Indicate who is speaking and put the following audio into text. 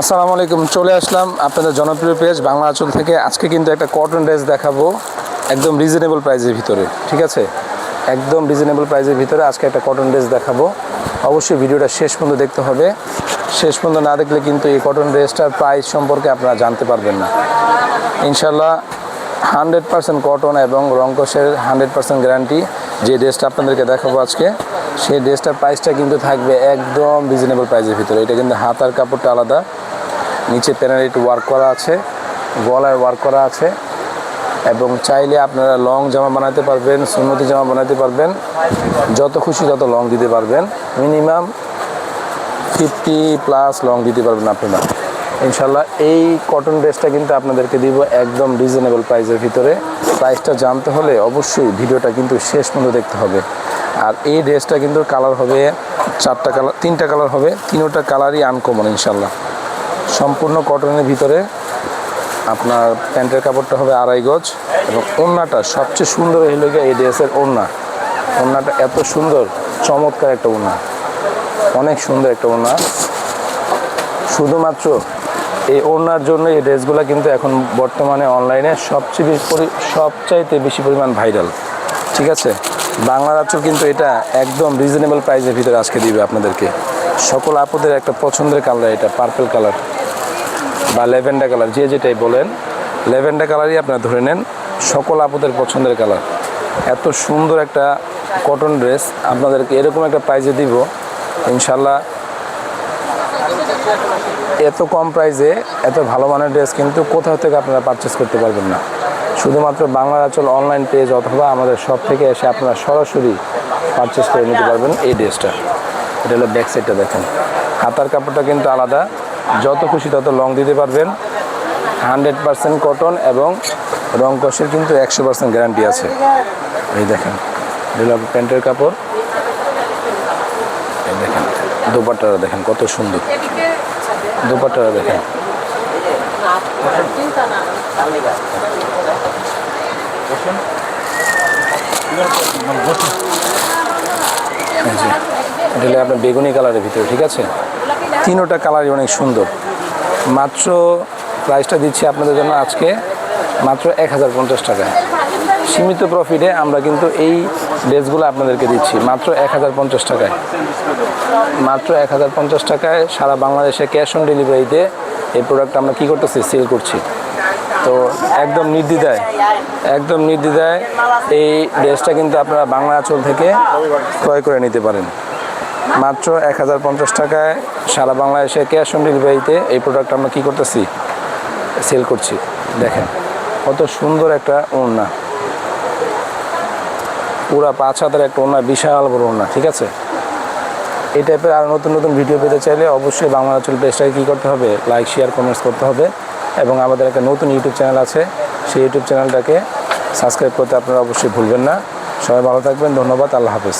Speaker 1: আসসালামু আলাইকুম, চলে আসলাম আপনাদের জনপ্রিয় পেজ বাংলা আঁচল থেকে। আজকে কিন্তু একটা কটন ড্রেস দেখাবো একদম রিজনেবল প্রাইসের ভিতরে, ঠিক আছে? একদম রিজনেবল প্রাইসের ভিতরে আজকে একটা কটন ড্রেস দেখাবো। অবশ্যই ভিডিওটা শেষ পর্যন্ত দেখতে হবে। শেষ পর্যন্ত না দেখলে কিন্তু এই কটন ড্রেসটার প্রাইস সম্পর্কে আপনারা জানতে পারবেন না। ইনশাল্লাহ হান্ড্রেড পার্সেন্ট কটন এবং রঙ্কসের হান্ড্রেড পার্সেন্ট গ্যারান্টি যে ড্রেসটা আপনাদেরকে দেখাবো আজকে। সেই ড্রেসটার প্রাইসটা কিন্তু থাকবে একদম রিজনেবল প্রাইসের ভিতরে। এটা কিন্তু হাতার কাপড়টা আলাদা। নিচে প্যানেল একটু ওয়ার্ক করা আছে, গলায় ওয়ার্ক করা আছে। এবং চাইলে আপনারা লং জামা বানাতে পারবেন, সুন্নতি জামা বানাতে পারবেন। যত খুশি তত লং দিতে পারবেন। মিনিমাম ফিফটি প্লাস লং দিতে পারবেন আপনারা ইনশাল্লাহ এই কটন ড্রেসটা কিন্তু আপনাদেরকে দিব একদম রিজনেবল প্রাইসের ভিতরে। প্রাইসটা জানতে হলে অবশ্যই ভিডিওটা কিন্তু শেষ পর্যন্ত দেখতে হবে। আর এই ড্রেসটা কিন্তু কালার হবে চারটা কালার তিনটা কালার হবে, তিনোটা কালারই আনকমন ইনশাল্লাহ সম্পূর্ণ কটনের ভিতরে আপনার প্যান্টের কাপড়টা হবে আড়াই গজ এবং ওড়নাটা সবচেয়ে সুন্দর হলো গিয়ে এই ড্রেসের ওড়না। ওড়নাটা এত সুন্দর, চমৎকার একটা ওড়না। অনেক সুন্দর একটা ওড়না। শুধুমাত্র এই ওড়নার জন্য এই ড্রেসগুলো কিন্তু এখন বর্তমানে অনলাইনে সবচেয়ে বেশি সবচাইতে বেশি পরিমাণ ভাইরাল ঠিক আছে? বাংলা রাজ্য কিন্তু এটা একদম রিজনেবল প্রাইসের ভিতরে আজকে দিবে আপনাদেরকে। সকল আপদের একটা পছন্দের কালার এটা পার্পল কালার বা লেভেন্ডার কালার যে যেটাই বলেন। লেভেন্ডার কালারই আপনারা ধরে নেন, সকল আপদের পছন্দের কালার এত সুন্দর একটা কটন ড্রেস আপনাদেরকে এরকম একটা প্রাইজে দিব ইনশাল্লাহ এত কম প্রাইসে এত ভালো মানের ড্রেস কিন্তু কোথাও থেকে আপনারা পারচেস করতে পারবেন না। শুধুমাত্র বাংলা আচল অনলাইন পেজ অথবা আমাদের শপ থেকে এসে আপনারা সরাসরি পারচেস করে নিতে পারবেন এই ড্রেসটা এটা হলো ব্যাক সাইডটা দেখেন। হাতার কাপড়টা কিন্তু আলাদা। যত খুশি তত লং দিতে পারবেন। হান্ড্রেড পার্সেন্ট কটন এবং রং কষের কিন্তু একশো পার্সেন্ট গ্যারান্টি আছে। এই দেখেন, এটা প্যান্টের কাপড়। দেখেন দেখেন, কত সুন্দর। দোপাট্টাটা দেখেন। এটা আপনার বেগুনি কালারের ভিতরে, ঠিক আছে? তিনোটা কালারই অনেক সুন্দর। মাত্র প্রাইসটা দিচ্ছি আপনাদের জন্য আজকে, মাত্র এক হাজার পঞ্চাশ টাকায়। সীমিত প্রফিটে আমরা কিন্তু এই ড্রেসগুলো আপনাদেরকে দিচ্ছি, মাত্র এক হাজার পঞ্চাশ টাকায়। মাত্র এক হাজার পঞ্চাশ টাকায় সারা বাংলাদেশে ক্যাশ অন ডেলিভারিতে এই প্রোডাক্ট আমরা কী করতেছি? সেল করছি। তো একদম নির্দ্বিধায় একদম নির্দ্বিধায় এই ড্রেসটা কিন্তু আপনারা বাংলা আঁচল থেকে ক্রয় করে নিতে পারেন। মাত্র এক হাজার পঞ্চাশ টাকায় সারা বাংলাদেশে ক্যাশ অন ডেলিভারিতে এই প্রোডাক্ট আমরা কী করতেছি? সেল করছি। দেখেন, কত সুন্দর একটা ওড়না। পুরা পাঁচ হাতের একটা ওনার বিশাল বড় ওড়না, ঠিক আছে? এই টাইপের আরও নতুন নতুন ভিডিও পেতে চাইলে অবশ্যই বাংলা চুল পেজটাকে কী করতে হবে? লাইক শেয়ার কমেন্টস করতে হবে। এবং আমাদের একটা নতুন ইউটিউব চ্যানেল আছে, সেই ইউটিউব চ্যানেলটাকে সাবস্ক্রাইব করতে আপনারা অবশ্যই ভুলবেন না। সবাই ভালো থাকবেন, ধন্যবাদ, আল্লাহ হাফেজ।